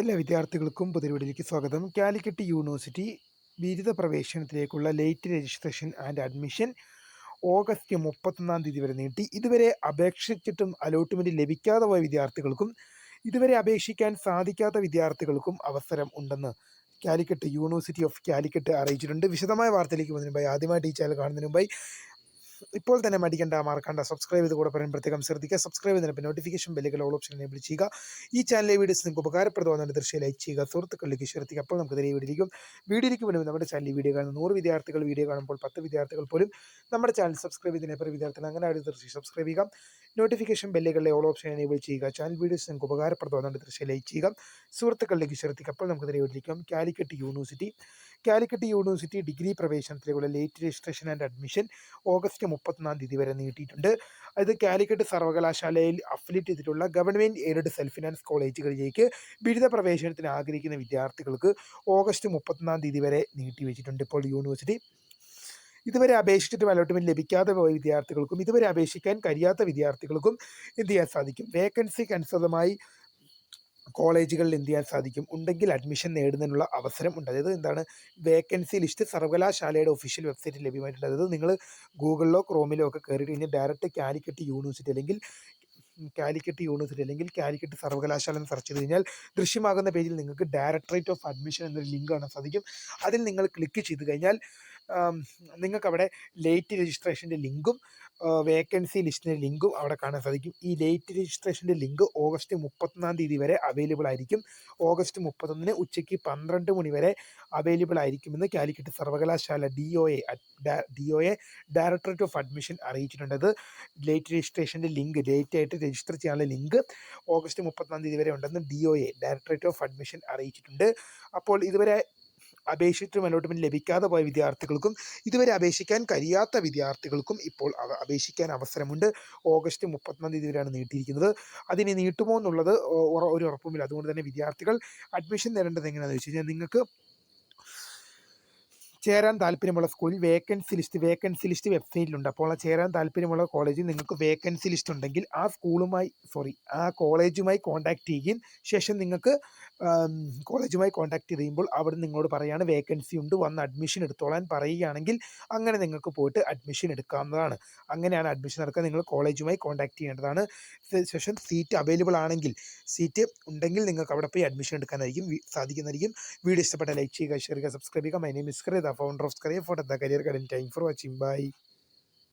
എല്ലാ വിദ്യാർത്ഥികൾക്കും പുതിയവിടിലേക്ക് സ്വാഗതം. കാലിക്കറ്റ് യൂണിവേഴ്സിറ്റി ബിരുദ പ്രവേശനത്തിലേക്കുള്ള late registration and admission August മുപ്പത്തൊന്നാം തീയതി വരെ നീട്ടി. ഇതുവരെ അപേക്ഷിച്ചിട്ടും അലോട്ട്മെന്റ് ലഭിക്കാതെ പോയ വിദ്യാർത്ഥികൾക്കും ഇതുവരെ അപേക്ഷിക്കാൻ സാധിക്കാത്ത വിദ്യാർത്ഥികൾക്കും അവസരം ഉണ്ടെന്ന് കാലിക്കറ്റ് യൂണിവേഴ്സിറ്റി ഓഫ് കാലിക്കറ്റ് അറിയിച്ചിട്ടുണ്ട്. വിശദമായ വാർത്തയിലേക്ക് പോകുന്നതിന് മുമ്പായി ആദ്യമായിട്ട് ഈ ചാനൽ കാണുന്നതിന് മുമ്പായി ഇപ്പോൾ തന്നെ മടിക്കേണ്ട മറക്കണ്ട. സബ്സ്ക്രൈബ് ചെയ്ത് കൂടെ പറയാൻ പ്രത്യേകം ശ്രദ്ധിക്കുക. സബ്സ്ക്രൈബ് ചെയ്തതിന് നോട്ടിഫിക്കേഷൻ ബെല്ലുകൾ ഓൾ ഓപ്ഷൻ എനേബിൾ ചെയ്യുക. ഈ ചാനലിലെ വീഡിയോസ് നിങ്ങൾക്ക് ഉപകാരപ്രദമാകുന്ന ദൃശ്യം ലൈക്ക് ചെയ്യുക. സുഹൃത്തുക്കളിലേക്ക് ശ്രദ്ധിക്കുക അപ്പോൾ നമുക്ക് ഇതിലെ വീഡിയോയിലേക്കും വീഡിയോയിലേക്ക് വേണ്ടി നമ്മുടെ ചാനലിൽ വീഡിയോ കാണുന്ന നൂറ് വിദ്യാർത്ഥികൾ വീഡിയോ കാണുമ്പോൾ പത്ത് വിദ്യാർത്ഥികൾ പോലും നമ്മുടെ ചാനൽ സബ്സ്ക്രൈബ് ചെയ്തതിനെ പല വിദ്യാർത്ഥികൾ അങ്ങനെ ഒരു ദൃശ്യം സബ്സ്ക്രൈബ് ചെയ്യുക. നോട്ടിഫിക്കേഷൻ ബെല്ലുകളിലെ ഓൾ ഓപ്ഷൻ എനേബിൾ ചെയ്യുക. ചാനൽ വീഡിയോസ് നിങ്ങൾക്ക് ഉപകാരപ്രദമാകുന്ന ദൃശ്യം ലൈക്ക് ചെയ്യുക. സുഹൃത്തുക്കളിലേക്ക് ശ്രദ്ധിക്കുക അപ്പോൾ നമുക്ക് ഇതിലെ വീഡിയോയിലേക്കും Calicut university Calicut university degree പ്രവേശനത്തിലേക്കുള്ള late registration and admission August മുപ്പത്തൊന്നാം തീയതി വരെ നീട്ടിയിട്ടുണ്ട്. അത് കാലിക്കറ്റ് സർവകലാശാലയിൽ അഫിലിറ്റ് ചെയ്തിട്ടുള്ള ഗവൺമെന്റ് എയ്ഡഡ് സെൽഫ് ഫിനാൻസ് കോളേജുകളിലേക്ക് ബിരുദ പ്രവേശനത്തിന് ആഗ്രഹിക്കുന്ന വിദ്യാർത്ഥികൾക്ക് ഓഗസ്റ്റ് മുപ്പത്തൊന്നാം തീയതി വരെ നീട്ടി വെച്ചിട്ടുണ്ട് ഇപ്പോൾ യൂണിവേഴ്സിറ്റി ഇതുവരെ അപേക്ഷിച്ചിട്ടും അലോട്ട്മെന്റ് ലഭിക്കാതെ പോയ വിദ്യാർത്ഥികൾക്കും ഇതുവരെ അപേക്ഷിക്കാൻ കഴിയാത്ത വിദ്യാർത്ഥികൾക്കും എന്ത് ചെയ്യാൻ സാധിക്കും? വേക്കൻസിക്ക് അനുസൃതമായി കോളേജുകളിൽ എന്ത് ചെയ്യാൻ സാധിക്കും? ഉണ്ടെങ്കിൽ അഡ്മിഷൻ നേടുന്നതിനുള്ള അവസരം ഉണ്ട്. അതായത് എന്താണ്? വേക്കൻസി ലിസ്റ്റ് സർവകലാശാലയുടെ ഒഫീഷ്യൽ വെബ്സൈറ്റിൽ ലഭ്യമായിട്ടുണ്ട്. അതായത് നിങ്ങൾ ഗൂഗിളിലോ ക്രോമിലോ ഒക്കെ കയറി കഴിഞ്ഞാൽ ഡയറക്റ്റ് കാലിക്കറ്റ് യൂണിവേഴ്സിറ്റി അല്ലെങ്കിൽ കാലിക്കറ്റ് യൂണിവേഴ്സിറ്റി അല്ലെങ്കിൽ കാലിക്കറ്റ് സർവകലാശാല എന്ന് സെർച്ച് ചെയ്ത് കഴിഞ്ഞാൽ ദൃശ്യമാകുന്ന പേജിൽ നിങ്ങൾക്ക് ഡയറക്ടറേറ്റ് ഓഫ് അഡ്മിഷൻ എന്നൊരു ലിങ്ക് കാണാൻ സാധിക്കും. അതിൽ നിങ്ങൾ ക്ലിക്ക് ചെയ്ത് കഴിഞ്ഞാൽ നിങ്ങൾക്ക് അവിടെ ലേറ്റ് രജിസ്ട്രേഷന്റെ ലിങ്കും വേക്കൻസി ലിസ്റ്റിന്റെ ലിങ്കും അവിടെ കാണാൻ സാധിക്കും. ഈ ലേറ്റ് രജിസ്ട്രേഷന്റെ ലിങ്ക് ഓഗസ്റ്റ് മുപ്പത്തൊന്നാം തീയതി വരെ അവൈലബിൾ ആയിരിക്കും. ഓഗസ്റ്റ് മുപ്പത്തൊന്നിന് ഉച്ചയ്ക്ക് പന്ത്രണ്ട് മണി വരെ അവൈലബിൾ ആയിരിക്കുമെന്ന് കാലിക്കറ്റ് സർവകലാശാല D O A D O A directorate of admission അറിയിച്ചിട്ടുണ്ട് ലേറ്റ് രജിസ്ട്രേഷന്റെ ലിങ്ക് ലേറ്റ് ആയിട്ട് രജിസ്റ്റർ ചെയ്യാനുള്ള ലിങ്ക് ഓഗസ്റ്റ് മുപ്പത്തൊന്നാം തീയതി വരെ ഉണ്ടെന്ന് D O A directorate of admission അറിയിച്ചിട്ടുണ്ട്. അപ്പോൾ ഇതുവരെ അപേക്ഷിച്ചിട്ടും അലോട്ട്മെന്റ് ലഭിക്കാതെ പോയ വിദ്യാർത്ഥികൾക്കും ഇതുവരെ അപേക്ഷിക്കാൻ കഴിയാത്ത വിദ്യാർത്ഥികൾക്കും ഇപ്പോൾ അപേക്ഷിക്കാൻ അവസരമുണ്ട്. ഓഗസ്റ്റ് മുപ്പത്തൊന്നാം തീയതി വരെയാണ് നീട്ടിയിരിക്കുന്നത്. അതിന് നീട്ടുമോ എന്നുള്ളത് ഒരു ഉറപ്പുമില്ല. അതുകൊണ്ട് തന്നെ വിദ്യാർത്ഥികൾ അഡ്മിഷൻ നേടേണ്ടത് എങ്ങനെയാണെന്ന് വെച്ച് കഴിഞ്ഞാൽ നിങ്ങൾക്ക് ചേരാൻ താല്പര്യമുള്ള സ്കൂളിൽ വേക്കൻസി ലിസ്റ്റ് വേക്കൻസി ലിസ്റ്റ് വെബ്സൈറ്റിലുണ്ട് അപ്പോൾ ആ ചേരാൻ താല്പര്യമുള്ള കോളേജിൽ നിങ്ങൾക്ക് വേക്കൻസി ലിസ്റ്റ് ഉണ്ടെങ്കിൽ ആ സ്കൂളുമായി സോറി ആ കോളേജുമായി കോൺടാക്ട് ചെയ്യുകയും ശേഷം നിങ്ങൾക്ക് കോളേജുമായി കോൺടാക്ട് ചെയ്യുമ്പോൾ അവിടെ നിങ്ങളോട് പറയുകയാണ് വേക്കൻസി ഉണ്ട് വന്ന് അഡ്മിഷൻ എടുത്തോളാൻ പറയുകയാണെങ്കിൽ അങ്ങനെ നിങ്ങൾക്ക് പോയിട്ട് അഡ്മിഷൻ എടുക്കാവുന്നതാണ്. അങ്ങനെയാണ് അഡ്മിഷൻ നടക്കുക. നിങ്ങൾ കോളേജുമായി കോൺടാക്ട് ചെയ്യേണ്ടതാണ്. ശേഷം സീറ്റ് അവൈലബിൾ ആണെങ്കിൽ സീറ്റ് ഉണ്ടെങ്കിൽ നിങ്ങൾക്ക് അവിടെ പോയി അഡ്മിഷൻ എടുക്കാനായിരിക്കും സാധിക്കുന്നതായിരിക്കും. വീഡിയോ ഇഷ്ടപ്പെട്ട ലൈക്ക് ചെയ്യുക ഷെയർ ചെയ്യുക സബ്സ്ക്രൈബ് ചെയ്യുക. My name is Kariya founder of Kariya photo the career guidance time for watching bye